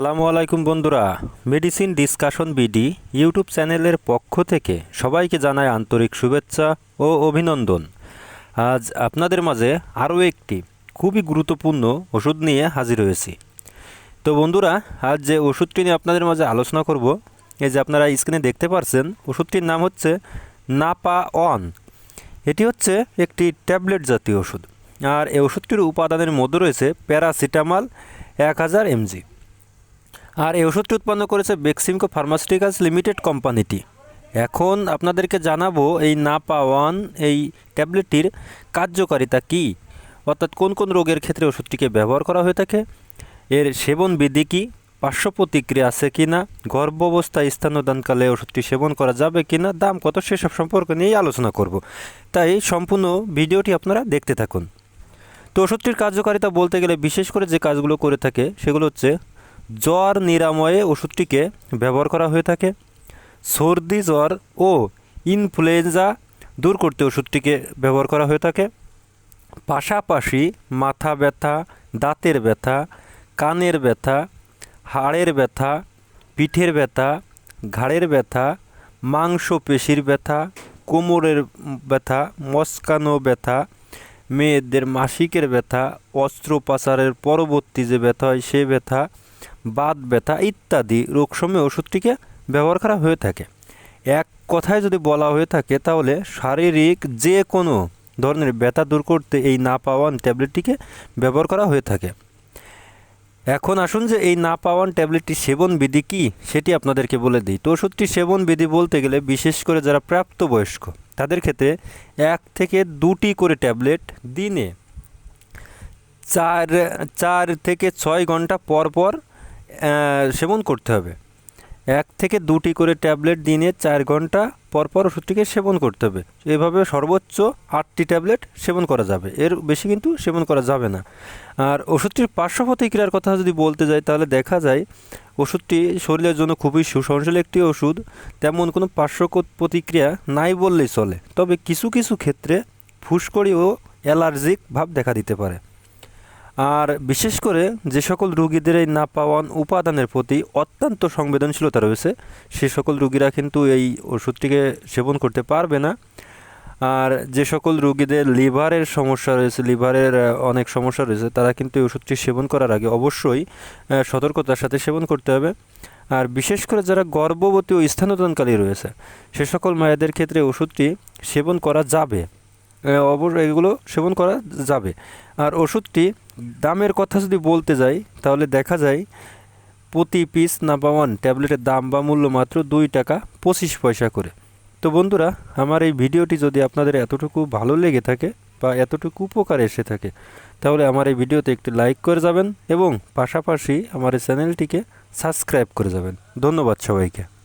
আসসালামু আলাইকুম বন্ধুরা মেডিসিন ডিসকাশন বিডি ইউটিউব চ্যানেলের পক্ষ থেকে সবাইকে জানায় আন্তরিক শুভেচ্ছা ও অভিনন্দন। আজ আপনাদের মাঝে আরও একটি খুবই গুরুত্বপূর্ণ ওষুধ নিয়ে হাজির হয়েছি। তো বন্ধুরা, আজ যে ওষুধটি নিয়ে আপনাদের মাঝে আলোচনা করব, এই যে আপনারা স্ক্রিনে দেখতে পারছেন, ওষুধটির নাম হচ্ছে নাপা অন এটি হচ্ছে একটি ট্যাবলেট জাতীয় ওষুধ। আর এই ওষুধটির উপাদানের মধ্যে রয়েছে প্যারাসিটামল এক হাজার এমজি। আর এই ওষুধটি উৎপন্ন করেছে বেক্সিমকো ফার্মাসিউটিক্যালস লিমিটেড কোম্পানিটি। এখন আপনাদেরকে জানাব এই নাপা ওয়ান এই ট্যাবলেটটির কার্যকারিতা কী? অর্থাৎ কোন কোন রোগের ক্ষেত্রে ওষুধটিকে ব্যবহার করা হয়ে থাকে? এর সেবন বিধি কী? পার্শ্ব প্রতিক্রিয়া আছে কি না? গর্ভাবস্থায় স্তন্যদানকালে ওষুধটি সেবন করা যাবে কি না? দাম কত? সেসব সম্পর্কে নিয়েই আলোচনা করব। তাই সম্পূর্ণ ভিডিওটি আপনারা দেখতে থাকুন। তো ওষুধটির কার্যকারিতা বলতে গেলে বিশেষ করে যে কাজগুলো করে থাকে সেগুলো হচ্ছে জ্বর নিরাময়ে ওষুধটিকে ব্যবহার করা হয়ে থাকে। সর্দি, জ্বর ও ইনফ্লুয়েঞ্জা দূর করতে ওষুধটিকে ব্যবহার করা হয়ে থাকে। পাশাপাশি মাথা ব্যথা, দাঁতের ব্যথা, কানের ব্যথা, হাড়ের ব্যথা, পিঠের ব্যথা, ঘাড়ের ব্যথা, মাংসপেশির ব্যথা, কোমরের ব্যথা, মস্কানো ব্যথা, মেয়েদের মাসিকের ব্যথা, অস্ত্রোপচারের পরবর্তী যে ব্যথা হয় সে ব্যথা বাত, ব্যথা ইত্যাদি রোগসময়ে ওষুধটিকে ব্যবহার করা হয়ে থাকে। এক কথায় যদি বলা হয়ে থাকে, তাহলে শারীরিক যে কোনো ধরনের ব্যথা দূর করতে এই না পাওয়ান ট্যাবলেটটিকে ব্যবহার করা হয়ে থাকে। এখন আসুন যে এই না পাওয়ান ট্যাবলেটটি সেবন বিধি কী, সেটি আপনাদেরকে বলে দিই। তো ওষুধটি সেবন বিধি বলতে গেলে, বিশেষ করে যারা প্রাপ্তবয়স্ক, তাদের ক্ষেত্রে এক থেকে দুটি করে ট্যাবলেট দিনে চার চার থেকে ছয় ঘণ্টা পর পর সেবন করতে হবে। এক থেকে দুটি করে ট্যাবলেট দিনে চার ঘণ্টা পর পর ওষুধটিকে সেবন করতে হবে। এভাবে সর্বোচ্চ আটটি ট্যাবলেট সেবন করা যাবে। এর বেশি কিন্তু সেবন করা যাবে না। আর ওষুধটির পার্শ্ব প্রতিক্রিয়ার কথা যদি বলতে যাই, তাহলে দেখা যায় ওষুধটি শরীরের জন্য খুবই সুসহনশীল একটি ওষুধ। তেমন কোনো পার্শ্ব প্রতিক্রিয়া নাই বললেই চলে। তবে কিছু কিছু ক্ষেত্রে ফুসকড়ি ও অ্যালার্জিক ভাব দেখা দিতে পারে। আর বিশেষ করে যে সকল রুগীদের এই না পাওয়ান উপাদানের প্রতি অত্যন্ত সংবেদনশীলতা রয়েছে, সে সকল রুগীরা কিন্তু এই ওষুধটিকে সেবন করতে পারবে না। আর যে সকল রুগীদের লিভারের সমস্যা রয়েছে, লিভারের অনেক সমস্যা রয়েছে, তারা কিন্তু এই ওষুধটি সেবন করার আগে অবশ্যই সতর্কতার সাথে সেবন করতে হবে। আর বিশেষ করে যারা গর্ভবতী ও স্থানদানকারী রয়েছে, সে সকল মায়েদের ক্ষেত্রে ওষুধটি সেবন করা যাবে। অবশ্য এগুলো সেবন করা যাবে। আর ওষুধটি দামের কথা যদি বলতে যাই, তাহলে দেখা যায় প্রতি পিস নাম্বার ওয়ান ট্যাবলেটের দাম বা মূল্য মাত্র দুই টাকা পঁচিশ পয়সা করে। তো বন্ধুরা, আমার এই ভিডিওটি যদি আপনাদের এতটুকু ভালো লেগে থাকে বা এতটুকু উপকার এসে থাকে, তাহলে আমার এই ভিডিওতে একটি লাইক করে যাবেন এবং পাশাপাশি আমার এই চ্যানেলটিকে সাবস্ক্রাইব করে যাবেন। ধন্যবাদ সবাইকে।